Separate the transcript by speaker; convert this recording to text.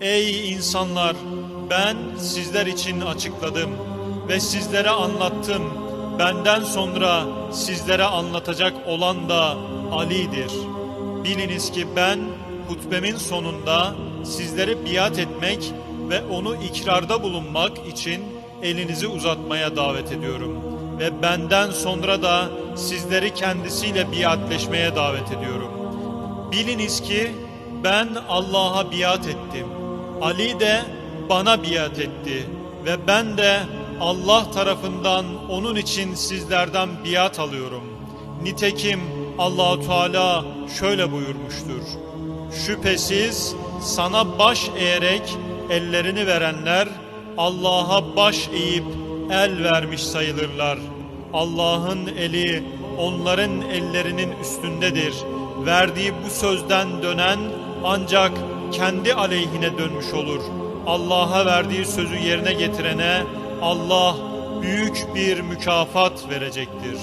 Speaker 1: Ey insanlar! Ben sizler için açıkladım ve sizlere anlattım. Benden sonra sizlere anlatacak olan da Ali'dir. Biliniz ki ben hutbemin sonunda sizleri biat etmek ve onu ikrarda bulunmak için elinizi uzatmaya davet ediyorum. Ve benden sonra da sizleri kendisiyle biatleşmeye davet ediyorum. Biliniz ki ben Allah'a biat ettim. Ali de bana biat etti ve ben de Allah tarafından onun için sizlerden biat alıyorum. Nitekim Allahu Teala şöyle buyurmuştur. Şüphesiz sana baş eğerek ellerini verenler Allah'a baş eğip el vermiş sayılırlar. Allah'ın eli onların ellerinin üstündedir. Verdiği bu sözden dönen ancak kendi aleyhine dönmüş olur. Allah'a verdiği sözü yerine getirene Allah büyük bir mükafat verecektir.